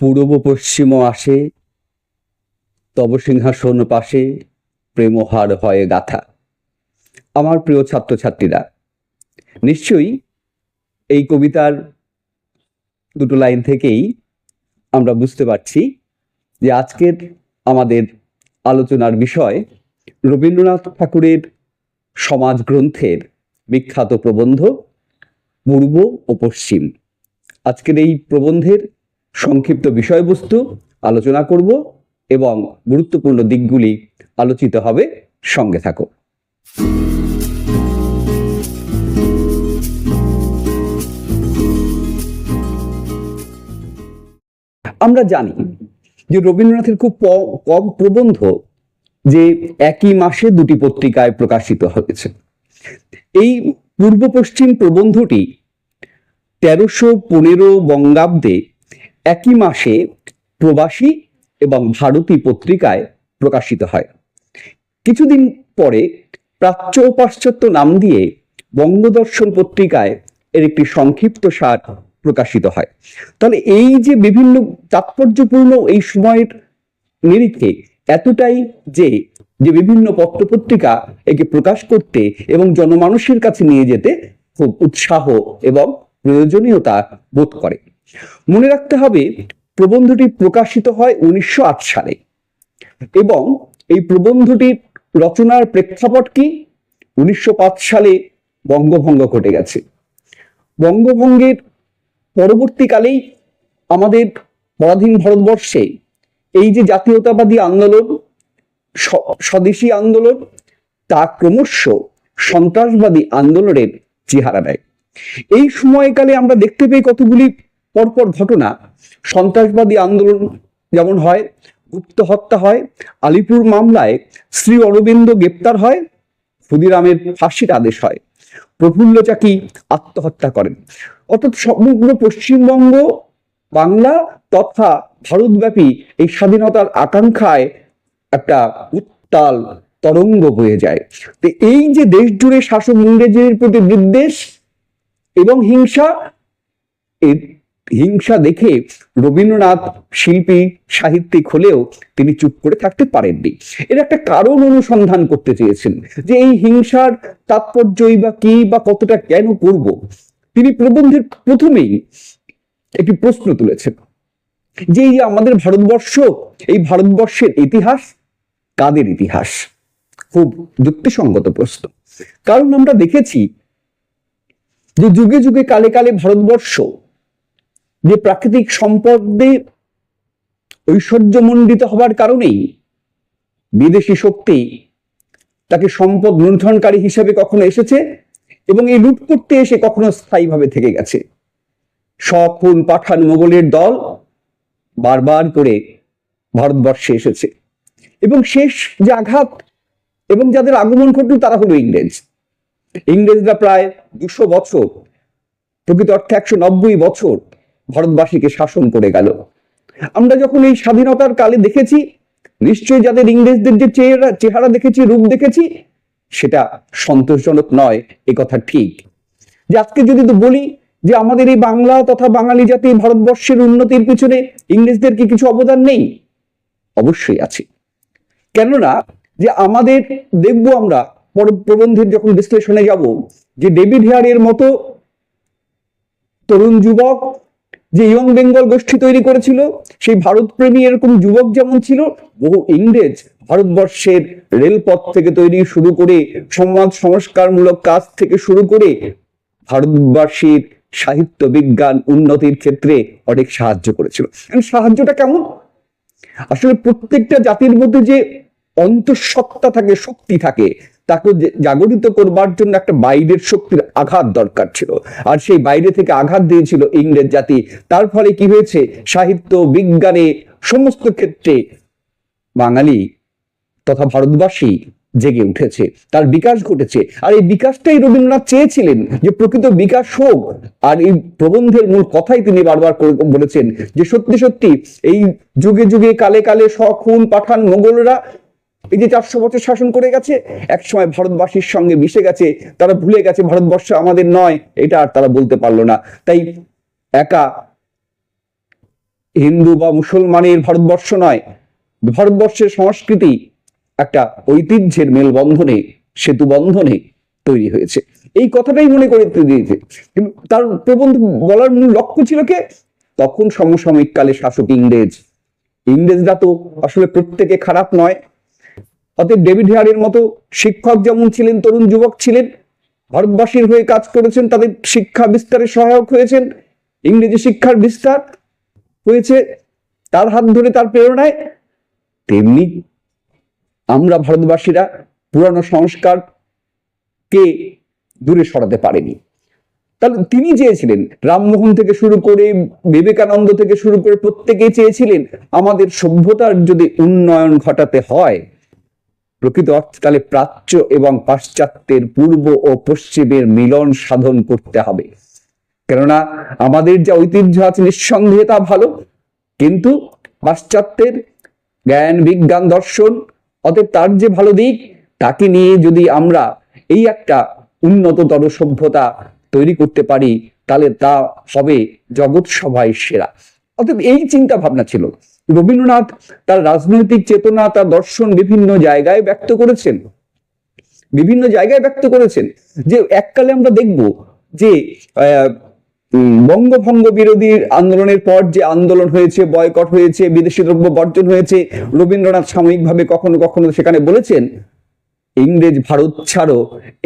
পূর্ব পশ্চিম আসে, তব সিংহাসন পাশে প্রেমহার হয় গাথা। আমার প্রিয় ছাত্রছাত্রীরা, নিশ্চয়ই এই কবিতার দুটো লাইন থেকেই আমরা বুঝতে পারছি যে আজকের আমাদের আলোচনার বিষয় রবীন্দ্রনাথ ঠাকুরের সমাজ গ্রন্থের বিখ্যাত প্রবন্ধ, পূর্ব ও পশ্চিম। আজকের এই প্রবন্ধের সংক্ষিপ্ত বিষয়বস্তু আলোচনা করব এবং গুরুত্বপূর্ণ দিকগুলি আলোচিত হবে সঙ্গে থাকো। আমরা জানি যে রবীন্দ্রনাথের খুব কম প্রবন্ধ যে একই মাসে দুটি পত্রিকায় প্রকাশিত হয়েছে। এই পূর্ব পশ্চিম প্রবন্ধটি তেরোশো পনেরো বঙ্গাব্দে একই মাসে প্রবাসী এবং ভারতী পত্রিকায় প্রকাশিত হয়। কিছুদিন পরে প্রাচ্য পাশ্চাত্য নাম দিয়ে বঙ্গদর্শন পত্রিকায় এর একটি সংক্ষিপ্ত সার প্রকাশিত হয়। তাহলে এই যে বিভিন্ন তাৎপর্যপূর্ণ এই সময়ের নিরিখে এতটাই যে যে বিভিন্ন পত্রপত্রিকা একে প্রকাশ করতে এবং জনমানুষের কাছে নিয়ে যেতে খুব উৎসাহ এবং প্রয়োজনীয়তা বোধ করে। মনে রাখতে হবে, প্রবন্ধটি প্রকাশিত হয় উনিশশো আট সালে। এবং এই প্রবন্ধটির রচনার প্রেক্ষাপট কি? উনিশশো পাঁচ সালে বঙ্গভঙ্গ ঘটে গেছে। বঙ্গভঙ্গের পরবর্তীকালেই আমাদের পরাধীন ভারতবর্ষে এই যে জাতীয়তাবাদী আন্দোলন স্বদেশী আন্দোলন, তা ক্রমশ সন্ত্রাসবাদী আন্দোলনের চেহারা নেয় এই সময়কালে আমরা দেখতে পাই কতগুলি পরপর ঘটনা, সন্ত্রাসবাদী আন্দোলন যেমন হয়, গুপ্ত হত্যা হয়, আলিপুর মামলায় শ্রী অরবিন্দ গ্রেপ্তার হয়, ক্ষুদিরামের ফাঁসির আদেশ হয়। প্রফুল্ল চাকি আত্মহত্যা করেন? অর্থাৎ সমগ্র পশ্চিমবঙ্গ, বাংলা তথা ভারতব্যাপী এই স্বাধীনতার আকাঙ্ক্ষায় একটা উত্তাল তরঙ্গ বয়ে যায়। তো এই যে দেশ জুড়ে শাসক ইংরেজের প্রতি বিদ্বেষ এবং হিংসা এই হিংসা দেখে রবীন্দ্রনাথ শিল্পী, সাহিত্যিক হলেও তিনি চুপ করে থাকতে পারেননি। এর একটা কারণ অনুসন্ধান করতে চেয়েছেন যে এই হিংসার তাৎপর্যই বা কি বা কতটা কেন করব। তিনি প্রবন্ধের প্রথমেই একটি প্রশ্ন তুলেছেন যে এই আমাদের ভারতবর্ষ, এই ভারতবর্ষের ইতিহাস কাদের ইতিহাস? খুব যুক্তিসঙ্গত প্রশ্ন। কারণ আমরা দেখেছি যে যুগে যুগে কালে কালে ভারতবর্ষ যে প্রাকৃতিক সম্পদে ঐশ্বর্যমণ্ডিত হবার কারণেই বিদেশি শক্তি তাকে সম্পদ লুণ্ঠনকারী হিসেবে কখনো এসেছে এবং এই লুট করতে এসে কখনো স্থায়ীভাবে থেকে গেছে। সখুন পাঠান মোগলের দল বারবার করে ভারতবর্ষে এসেছে। এবং শেষ যে আঘাত এবং যাদের আগমন ঘটল তারা হলো ইংরেজ। ইংরেজরা প্রায় দুশো বছর, প্রকৃত অর্থে একশো নব্বই বছর ভারতবাসীকে শাসন করে গেল। আমরা যখন এই স্বাধীনতার কালে দেখেছি, নিশ্চয়ই যাদের ইংরেজদের যে চেহারা চেহারা দেখেছি, রূপ দেখেছি, সেটা সন্তোষজনক নয়, এ কথা ঠিক। যে আজকে যদি তো বলি যে আমাদের এই বাংলা তথা বাঙালি জাতি ভারতবর্ষের উন্নতির পিছনে ইংরেজদের কি কিছু অবদান নেই? অবশ্যই আছে। কেননা যে আমাদের দেখব আমরা, পর- প্রবন্ধের যখন বিশ্লেষণে যাব, যে ডেভিড হেয়ারের মতো তরুণ যুবক যে ইয়ং বেঙ্গল গোষ্ঠী তৈরি করেছিল, সেই ভারতপ্রেমী এরকম যুবক যেমন ছিল, বহু ইংরেজ ভারতবর্ষের রেলপথ থেকে তৈরি শুরু করে সমাজ সংস্কারমূলক কাজ থেকে শুরু করে ভারতবাসীর সাহিত্য বিজ্ঞান উন্নতির ক্ষেত্রে অনেক সাহায্য করেছিল। সাহায্যটা কেমন? আসলে প্রত্যেকটা জাতির মধ্যে যে অন্তঃসত্ত্বা থাকে, শক্তি থাকে তাকে জাগরিত করবার জন্য একটা বাইরের শক্তির আঘাত দরকার ছিল। আর সেই বাইরে থেকে আঘাত দিয়েছিল ইংরেজ জাতি। তার ফলে কি হয়েছে? সাহিত্য, বিজ্ঞানে সমস্ত ক্ষেত্রে বাঙালি তথা ভারতবাসী জেগে উঠেছে। তার বিকাশ ঘটেছে। আর এই বিকাশটাই রবীন্দ্রনাথ চেয়েছিলেন যে প্রকৃত বিকাশ হোক। আর এই প্রবন্ধের মূল কথাই তিনি বারবার বলেছেন যে সত্যি সত্যি এই যুগে যুগে কালে কালে শখুন পাঠান, মোগলরা এই যে চারশো বছর শাসন করে গেছে, এক সময় ভারতবাসীর সঙ্গে মিশে গেছে, তারা ভুলে গেছে, ভারতবর্ষ আমাদের নয়, এটা আর তারা বলতে পারল না। তাই একা হিন্দু বা মুসলমানের ভারতবর্ষ নয়, ভারতবর্ষের সংস্কৃতি একটা ঐতিহ্যের মেলবন্ধনে, সেতু বন্ধনে তৈরি হয়েছে। এই কথাটাই মনে করে দিয়েছে। তার প্রবন্ধ বলার মূল লক্ষ্য ছিল কে? তখন সমসাময়িক কালে শাসক ইংরেজ। ইংরেজরা তো আসলে প্রত্যেকে খারাপ নয় অতএব ডেভিড হেয়ারের মতো শিক্ষক যেমন ছিলেন, তরুণ যুবক ছিলেন, ভারতবাসীর হয়ে কাজ করেছেন, তাদের শিক্ষা বিস্তারে সহায়ক হয়েছেন, ইংরেজি শিক্ষার বিস্তার হয়েছে, তার হাত ধরে, তার প্রেরণায়, তেমনি আমরা ভারতবাসীরা পুরানো সংস্কার কে দূরে সরাতে পারেনি। তাহলে তিনি চেয়েছিলেন, রামমোহন থেকে শুরু করে, বিবেকানন্দ থেকে শুরু করে প্রত্যেকেই চেয়েছিলেন, আমাদের সভ্যতার যদি উন্নয়ন ঘটাতে হয় প্রকৃত অর্থে তাহলে প্রাচ্য এবং পাশ্চাত্যের পূর্ব ও পশ্চিমের মিলন সাধন করতে হবে। কেননা আমাদের যা ঐতিহ্য আছে নিঃসন্দেহে তা ভালো, কিন্তু পাশ্চাত্যের জ্ঞান, বিজ্ঞান, দর্শন, অতএব তার যে ভালো দিক, তাকে নিয়ে যদি আমরা এই একটা উন্নততর সভ্যতা তৈরি করতে পারি, তাহলে তা হবে জগৎ সভায় সেরা। অতএব এই চিন্তা ভাবনা ছিল। রবীন্দ্রনাথ তার রাজনৈতিক চেতনা, তার দর্শন বিভিন্ন জায়গায় ব্যক্ত করেছেন। বিভিন্ন জায়গায় ব্যক্ত করেছেন যে এককালে আমরা দেখব যে বঙ্গভঙ্গ বিরোধী আন্দোলনের পর যে আন্দোলন হয়েছে, বয়কট হয়েছে, বিদেশি দ্রব্য বর্জন হয়েছে, রবীন্দ্রনাথ সাময়িকভাবে কখনো কখনো সেখানে বলেছেন, ইংরেজ ভারত ছাড়ো,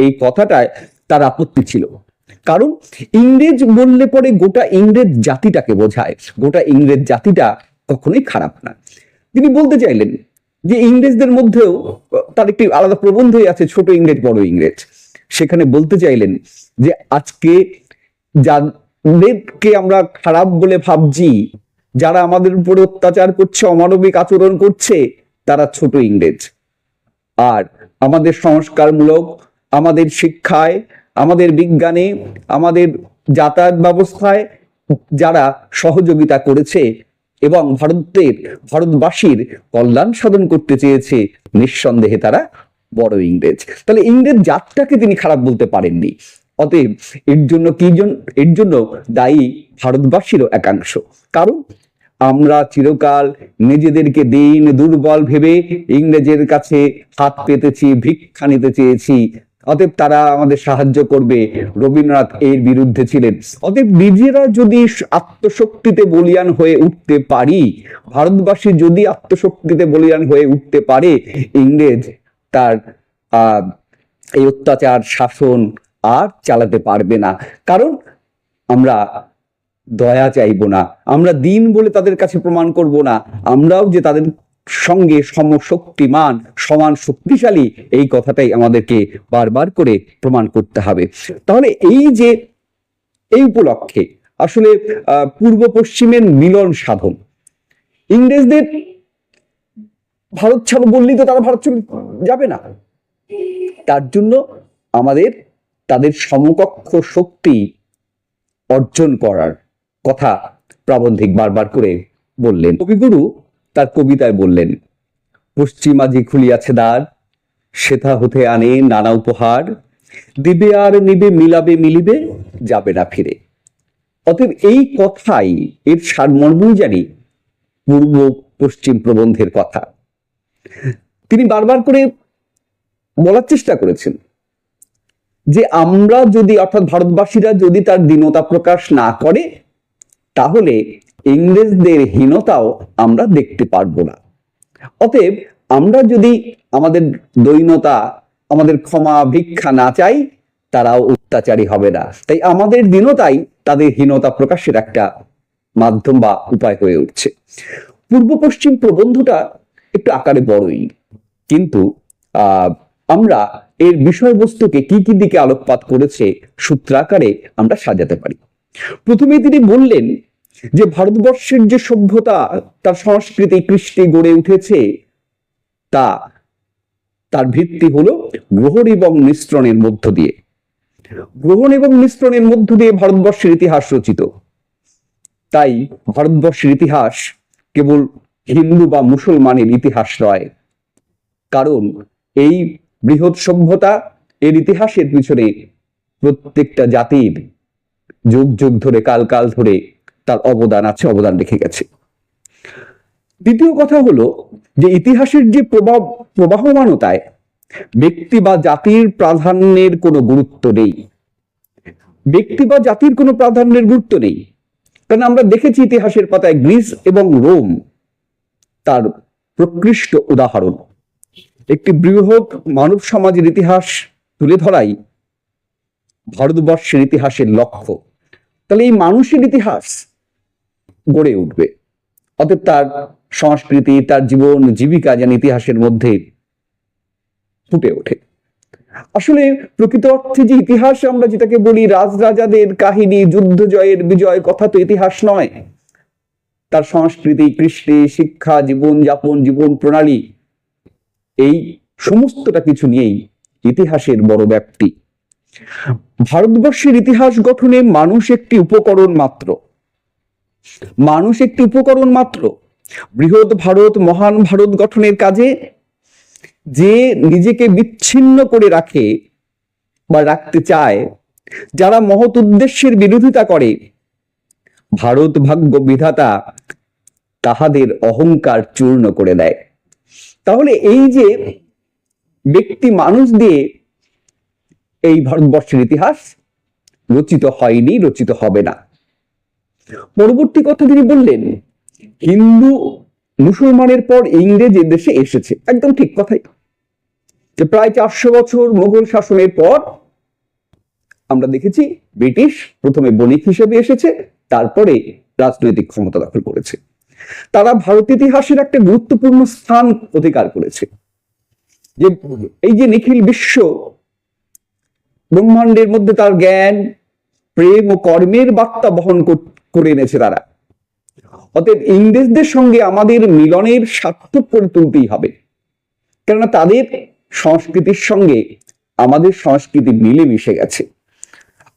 এই কথাটায় তার আপত্তি ছিল। কারণ ইংরেজ বললে পরে গোটা ইংরেজ জাতিটাকে বোঝায়, গোটা ইংরেজ জাতিটা কখনোই খারাপ না। তিনি বলতে চাইলেন যে ইংরেজদের মধ্যেও, তার একটি আলাদা প্রবন্ধই আছে, ছোট ইংরেজ, বড় ইংরেজ। সেখানে বলতে চাইলেন যে আজকে যাদেরকে আমরা খারাপ বলে ভাবছি, যারা আমাদের উপরে অত্যাচার করছে, অমানবিক আচরণ করছে, তারা ছোট ইংরেজ। আর আমাদের সংস্কারমূলক, আমাদের শিক্ষায় আমাদের বিজ্ঞানে, আমাদের যাতায়াত ব্যবস্থায় যারা সহযোগিতা করেছে এবং ভারতের, ভারতবাসীর কল্যাণ সাধন করতে চেয়েছে, নিঃসন্দেহে তারা বড় ইংরেজ। তাহলে ইংরেজ জাতটাকে তিনি খারাপ বলতে পারেননি। অতএব এর জন্য কি এর জন্য দায়ী ভারতবাসীরও একাংশ। কারণ আমরা চিরকাল নিজেদেরকে দিন দুর্বল ভেবে ইংরেজের কাছে হাত পেতেছি, ভিক্ষা নিতে চেয়েছি। অতএব তারা আমাদের সাহায্য করবে। রবীন্দ্রনাথ এর বিরুদ্ধে ছিলেন। অতএব নিজেরা যদি আত্মশক্তিতে বলিয়ান হয়ে উঠতে পারি, ভারতবাসী যদি আত্মশক্তিতে বলিয়ান হয়ে উঠতে পারে, ইংরেজ তার এই অত্যাচার, শাসন আর চালাতে পারবে না। কারণ আমরা দয়া চাইব না। আমরা দিন বলে তাদের কাছে প্রমাণ করব না। আমরাও যে তাদের সঙ্গে সমশক্তিমান, সমান শক্তিশালী এই কথাটাই আমাদেরকে বারবার করে প্রমাণ করতে হবে। তাহলে এই যে, এই উপলক্ষে আসলে পূর্ব পশ্চিমের মিলন সাধন। ইংরেজদের ভারত ছাড়ো বললেই তো তারা ভারত চলে যাবে না। তার জন্য আমাদের, তাদের সমকক্ষ শক্তি অর্জন করার কথা প্রাবন্ধিক বারবার করে বললেন। কবিগুরু তার কবিতায় বললেন পশ্চিমাজি খুলিয়াছে দ্বার, সেথা হতে আনে নানা উপহার। দিবে আর নিবে, মিলাবে, মিলিবে, যাবে না ফিরে। অতএব এই কথাই এর সারমর্মই জানি পূর্ব পশ্চিম প্রবন্ধের কথা। তিনি বারবার করে বলার চেষ্টা করেছেন যে আমরা যদি, অর্থাৎ ভারতবাসীরা যদি তার দীনতা প্রকাশ না করে, তাহলে ইংরেজদের হীনতাও আমরা দেখতে পারব না। অতএব আমরা যদি আমাদের দৈনতা, আমাদের ক্ষমা, ভিক্ষা না চাই, তারাও অত্যাচারী হবে না। তাই আমাদের দীনতাই তাদের হীনতা প্রকাশের একটা মাধ্যম বা উপায় হয়ে উঠছে। পূর্ব পশ্চিম প্রবন্ধটা একটু আকারে বড়ই। কিন্তু আমরা এর বিষয়বস্তুকে কি কি দিকে আলোকপাত করেছে সূত্রাকারে আমরা সাজাতে পারি। প্রথমে তিনি বললেন যে ভারতবর্ষের যে সভ্যতা, তার সংস্কৃতি, কৃষ্টি গড়ে উঠেছে, তা তার ভিত্তি হলো গ্রহণ এবং মিশ্রণের মধ্য দিয়ে। গ্রহণ এবং মিশ্রণের মধ্য দিয়ে ভারতবর্ষের ইতিহাস রচিত। তাই ভারতবর্ষের ইতিহাস কেবল হিন্দু বা মুসলমানের ইতিহাস নয়, কারণ এই বৃহৎ সভ্যতা এর ইতিহাসের পিছনে প্রত্যেকটা জাতির যুগ যুগ ধরে, কাল কাল ধরে তার অবদান আছে, অবদান রেখে গেছে। দ্বিতীয় কথা হলো যে ইতিহাসের যে প্রভাব, প্রবাহমানতায় ব্যক্তি বা জাতির প্রাধান্যের কোনো গুরুত্ব নেই। ব্যক্তি বা জাতির কোনো প্রাধান্যের গুরুত্ব নেই। কারণ আমরা দেখেছি ইতিহাসের পাতায় গ্রিস এবং রোম তার প্রকৃষ্ট উদাহরণ। একটি বৃহৎ মানব সমাজের ইতিহাস তুলে ধরাই ভারতবর্ষের ইতিহাসের লক্ষ্য। তাহলে এই মানুষের ইতিহাস গড়ে উঠবে। অতএব তার সংস্কৃতি, তার জীবন, জীবিকা যেন ইতিহাসের মধ্যে ফুটে ওঠে। আসলে প্রকৃত অর্থে যে ইতিহাস আমরা যেটাকে বলি রাজরাজাদের কাহিনী, যুদ্ধ জয়ের বিজয়, কথা তো ইতিহাস নয়। তার সংস্কৃতি, কৃষ্টি, শিক্ষা, জীবন যাপন, জীবন প্রণালী, এই সমস্তটা কিছু নিয়েই ইতিহাসের বড় ব্যাপ্তি। ভারতবর্ষের ইতিহাস গঠনে মানুষ একটি উপকরণ মাত্র। মানুষ একটি উপকরণ মাত্র। বৃহৎ ভারত, মহান ভারত গঠনের কাজে যে নিজেকে বিচ্ছিন্ন করে রাখে বা রাখতে চায়, যারা মহৎ উদ্দেশ্যের বিরোধিতা করে, ভারত ভাগ্য বিধাতা তাহাদের অহংকার চূর্ণ করে দেয়। তাহলে এই যে ব্যক্তি মানুষ দিয়ে এই ভারতবর্ষের ইতিহাস রচিত হয়নি, রচিত হবে না। পরবর্তী কথা তিনি বললেন, হিন্দু মুসলমানের পর ইংরেজ দেশে এসেছে। একদম ঠিক কথাই। যে প্রায় চারশো বছর মোগল শাসনের পর আমরা দেখেছি ব্রিটিশ প্রথমে বণিক হিসেবে এসেছে, তারপরে রাজনৈতিক ক্ষমতা দখল করেছে। তারা ভারত ইতিহাসের একটা গুরুত্বপূর্ণ স্থান অধিকার করেছে। যে এই যে নিখিল বিশ্ব ব্রহ্মাণ্ডের মধ্যে তার জ্ঞান, প্রেম ও কর্মের বার্তা বহন কর- করে এনেছে তারা। অতএব ইংরেজদের সঙ্গে আমাদের মিলনের সার্থক করে তুলতেই হবে। কেননা তাদের সংস্কৃতির সঙ্গে আমাদের সংস্কৃতি মিলে মিশে গেছে।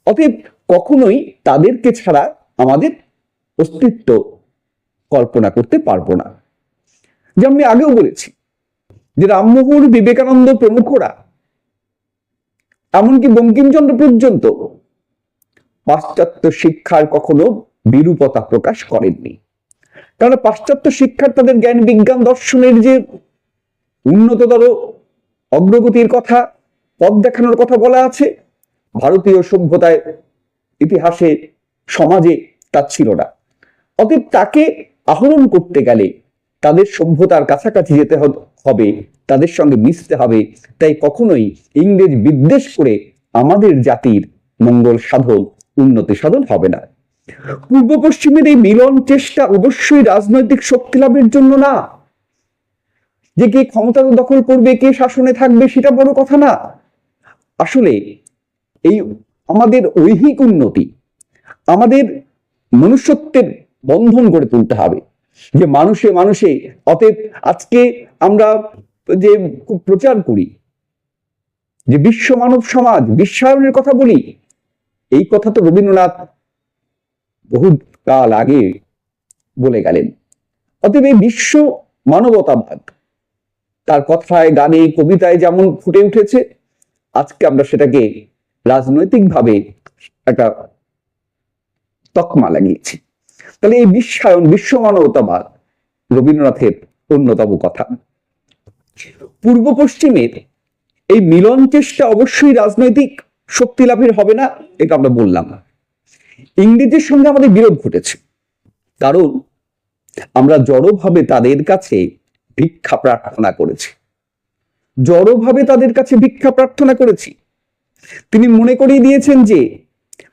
অতএব কখনোই তাদেরকে ছাড়া আমাদের অস্তিত্ব কল্পনা করতে পারব না। যে আমি আগেও বলেছি যে রামমোহন বিবেকানন্দ প্রমুখরা, এমনকি বঙ্কিমচন্দ্র পর্যন্ত পাশ্চাত্য শিক্ষার কখনো বিরূপতা প্রকাশ করেননি। কারণ পাশ্চাত্য শিক্ষার তাদের জ্ঞান, বিজ্ঞান, দর্শনের যে উন্নততর অগ্রগতির কথা, পথ দেখানোর কথা বলা আছে, ভারতীয় সভ্যতায় ইতিহাসে, সমাজে তা ছিল না। অতএব তাকে আহরণ করতে গেলে তাদের সভ্যতার কাছাকাছি যেতে হবে, তাদের সঙ্গে মিশতে হবে। তাই কখনোই ইংরেজ বিদ্বেষ করে আমাদের জাতির মঙ্গল সাধন, উন্নতি সাধন হবে না। পূর্ব পশ্চিমের এই মিলন চেষ্টা অবশ্যই রাজনৈতিক শক্তি লাভের জন্য না। যে কে ক্ষমতা দখল করবে, কে শাসনে থাকবে, সেটা বড় কথা না। আসলে এই আমাদের ঐহিক উন্নতি, আমাদের মনুষ্যত্বের বন্ধন গড়ে তুলতে হবে। যে মানুষে মানুষে, অতএব আজকে আমরা যে প্রচার করি, যে বিশ্ব মানব সমাজ, বিশ্বায়নের কথা বলি, এই কথা তো রবীন্দ্রনাথ বহু কাল আগে বলে গেলেন। অতএব এই বিশ্ব মানবতাবাদ, তার কথায়, গানে, কবিতায় যেমন ফুটে উঠেছে, আজকে আমরা সেটাকে রাজনৈতিকভাবে একটা তকমা লাগিয়েছি। তাহলে এই বিশ্বায়ন, বিশ্ব মানবতাবাদ রবীন্দ্রনাথের অন্যতম কথা। পূর্ব পশ্চিমের এই মিলন চেষ্টা অবশ্যই রাজনৈতিক শক্তি লাভের হবে না, এটা আমরা বললাম। ইংরেজের সঙ্গে আমাদের বিরোধ ঘটেছে। কারণ আমরা জড়ভাবে তাদের কাছে ভিক্ষা প্রার্থনা করেছি। জড়ভাবে তাদের কাছে ভিক্ষা প্রার্থনা করেছি। তিনি মনে করিয়ে দিয়েছেন যে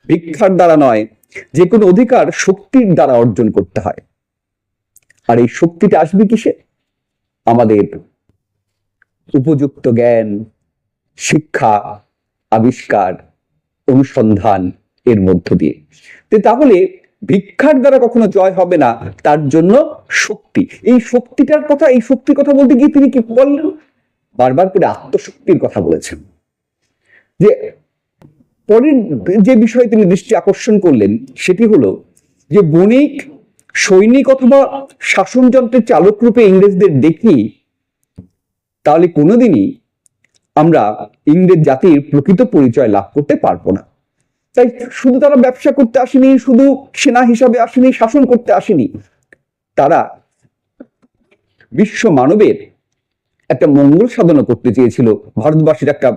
ভিক্ষার দ্বারা নয়, যে কোনো অধিকার শক্তির দ্বারা অর্জন করতে হয়। আর এই শক্তিটা আসবে কিসে? আমাদের উপযুক্ত জ্ঞান, শিক্ষা, আবিষ্কার, অনুসন্ধান এর মধ্য দিয়ে। তাহলে ভিক্ষার দ্বারা কখনো জয় হবে না, তার জন্য শক্তি। এই শক্তিটার কথা, এই শক্তির কথা বলতে গিয়ে তিনি কি বললেন? বারবার করে আত্মশক্তির কথা বলেছেন। যে পরের যে বিষয়ে তিনি দৃষ্টি আকর্ষণ করলেন, সেটি হলো যে বণিক, সৈনিক অথবা শাসনযন্ত্রের চালক রূপে ইংরেজদের দেখি, তাহলে কোনোদিনই আমরা ইংরেজ জাতির প্রকৃত পরিচয় লাভ করতে পারব না। তাই শুধু তারা ব্যবসা করতে আসেনি, শুধু সেনা হিসাবে আসেনি, শাসন করতে আসেনি, তারা বিশ্ব মানবের একটা মঙ্গল সাধনা করতে চেয়েছিল, ভারতবাসীর একটা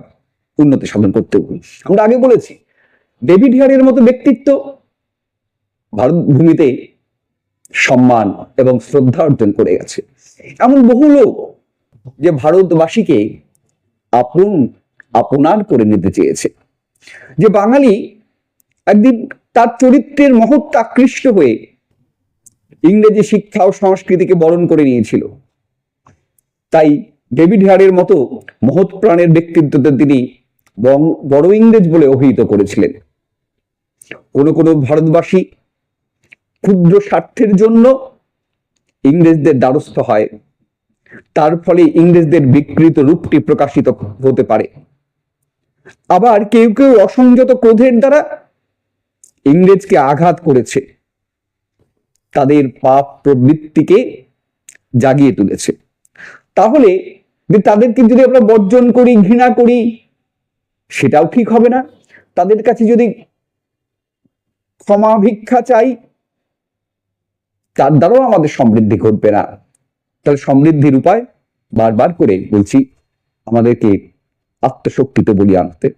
উন্নতি সাধন করতে। আমরা আগে বলেছি ডেভিড হিয়ারের মতো ব্যক্তিত্ব ভারত ভূমিতে সম্মান এবং শ্রদ্ধা অর্জন করে গেছে। এমন বহু লোক যে ভারতবাসীকে আপন, আপনার করে নিতে চেয়েছে। যে বাঙালি একদিন তার চরিত্রের মহত্ব আকৃষ্ট হয়ে ইংরেজি শিক্ষা ও সংস্কৃতিকে বরণ করে নিয়েছিল। তাই ডেভিড হারের মতো মহৎ প্রাণের ব্যক্তিত্বতে তিনি বড় ইংরেজ বলে অভিহিত করেছিলেন। কোনো কোনো ভারতবাসী ক্ষুদ্র স্বার্থের জন্য ইংরেজদের দ্বারস্থ হয়। তার ফলে ইংরেজদের বিকৃত রূপটি প্রকাশিত হতে পারে। আবার কেউ কেউ অসংযত ক্রোধের দ্বারা ইংরেজকে আঘাত করেছে, তাদের পাপ প্রবৃত্তিকে জাগিয়ে তুলেছে। তাহলে তাদেরকে যদি আমরা বর্জন করি, ঘৃণা করি, সেটাও ঠিক হবে না। তাদের কাছে যদি ক্ষমা ভিক্ষা চাই, তার দ্বারাও আমাদের সমৃদ্ধি ঘটবে না। তাহলে সমৃদ্ধির উপায় বারবার করে বলছি, আমাদেরকে আত্মশক্তিতে বলি আনতে।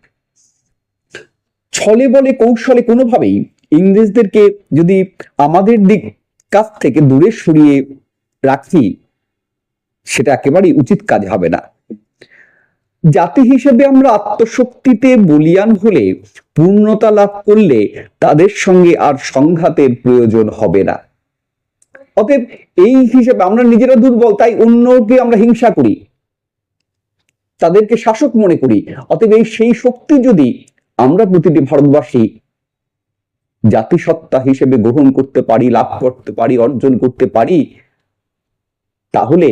ছলে বলে কৌশলে কোনোভাবেই ইংরেজদেরকে যদি আমাদের দিক কাছ থেকে দূরে সরিয়ে রাখি, সেটা একেবারেই উচিত কাজ হবে না। জাতি হিসেবে আমরা আত্মশক্তিতে বলিয়ান হলে, পূর্ণতা লাভ করলে তাদের সঙ্গে আর সংঘাতের প্রয়োজন হবে না। অতএব এই হিসেবে আমরা নিজেরা দুর্বল, তাই অন্যকে আমরা হিংসা করি, তাদেরকে শাসক মনে করি। অতএব এই সেই শক্তি যদি আমরা প্রতিটি ভারতবাসী জাতিসত্তা হিসেবে গ্রহণ করতে পারি, লাভ করতে পারি, অর্জন করতে পারি, তাহলে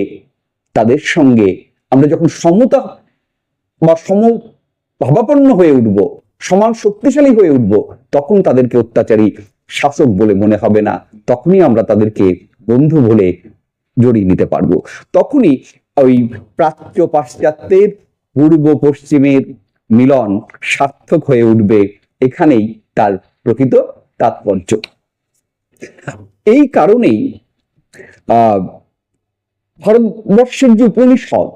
তাদের সঙ্গে আমরা যখন সমতা বা সম ভাবাপন্ন হয়ে উঠব, সমান শক্তিশালী হয়ে উঠব, তখন তাদেরকে অত্যাচারী শাসক বলে মনে হবে না। তখনই আমরা তাদেরকে বন্ধু বলে জড়িয়ে নিতে পারব। তখনই ওই প্রাচ্য পাশ্চাত্যের পূর্ব পশ্চিমের মিলন সার্থক হয়ে উঠবে এখানেই তার প্রকৃত তাৎপর্য। এই কারণেই ভারতবর্ষের যে উপনিষদ,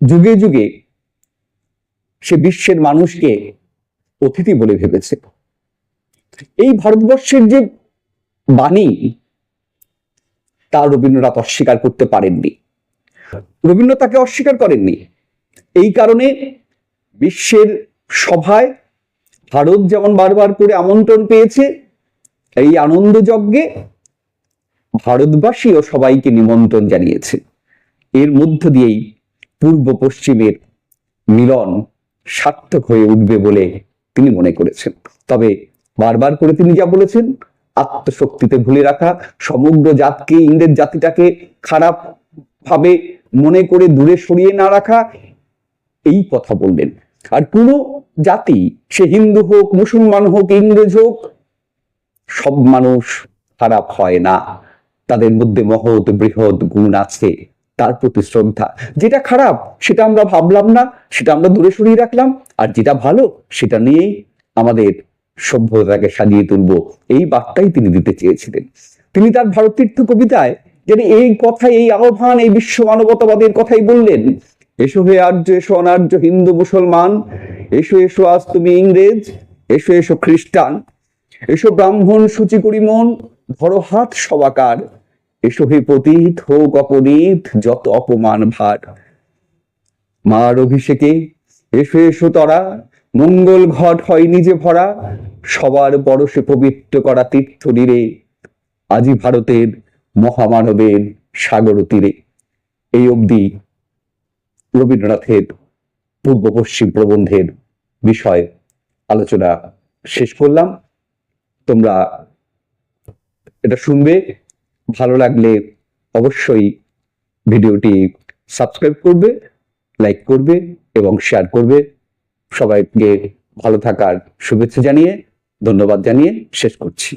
যুগে যুগে সে বিশ্বের মানুষকে অতিথি বলে ভেবেছে। এই ভারতবর্ষের যে বাণী, তা রবীন্দ্রনাথ অস্বীকার করতে পারেননি। রবীন্দ্রনাথ তাকে অস্বীকার করেননি। এই কারণে বিশ্বের সভায় ভারত যেমন বারবার করে আমন্ত্রণ পেয়েছে, এই আনন্দ যজ্ঞে ভারতবাসীও সবাইকে নিমন্ত্রণ জানিয়েছে। এর মধ্য দিয়েই পূর্ব পশ্চিমের মিলন সার্থক হয়ে উঠবে বলে তিনি মনে করেছেন। তবে বারবার করে তিনি যা বলেছেন, আত্মশক্তিতে ভুলে রাখা, সমগ্র জাতকে, ইংরেজ জাতিটাকে খারাপ ভাবে মনে করে দূরে সরিয়ে না রাখা, এই কথা বললেন আর কোনো জাতি, সে হিন্দু হোক, মুসলমান হোক, ইংরেজ হোক, সব মানুষ খারাপ হয় না। তাদের মধ্যে মহৎ, বৃহৎ গুণ আছে, তার প্রতি শ্রদ্ধা। যেটা খারাপ, সেটা আমরা ভাবলাম না, সেটা আমরা দূরে সরিয়ে রাখলাম, আর যেটা ভালো, সেটা নিয়েই আমাদের সভ্যতাকে সাজিয়ে তুলবো। এই বার্তাই তিনি দিতে চেয়েছিলেন। তিনি তার ভারতীর্থ কবিতায় যেন এই কথা এই আহ্বান, এই বিশ্ব মানবতাবাদের কথাই বললেন এসো হে আর্য, এসো অনার্য হিন্দু মুসলমান। এসো এসো আজ তুমি ইংরেজ, এসো এসো খ্রিস্টান। এসো ব্রাহ্মণ, সূচি করি মন ধরো হাত সবাকার। এসো হে পতীত, হোক অপনীত, যত অপমান ভার। মার অভিষেকে, এসো এসো তরা, মঙ্গল ঘট হয় নিজে ভরা। সবার পরশে পবিত্র করা তীর্থ তীরে, আজি ভারতের মহামানবের সাগর তীরে। এই অবধি রবীন্দ্রনাথের পূর্ব পশ্চিম প্রবন্ধের বিষয় আলোচনা শেষ করলাম। তোমরা এটা শুনবে, ভালো লাগলে অবশ্যই ভিডিওটি সাবস্ক্রাইব করবে, লাইক করবে এবং শেয়ার করবে। সবাইকে ভালো থাকার শুভেচ্ছা জানিয়ে, ধন্যবাদ জানিয়ে শেষ করছি।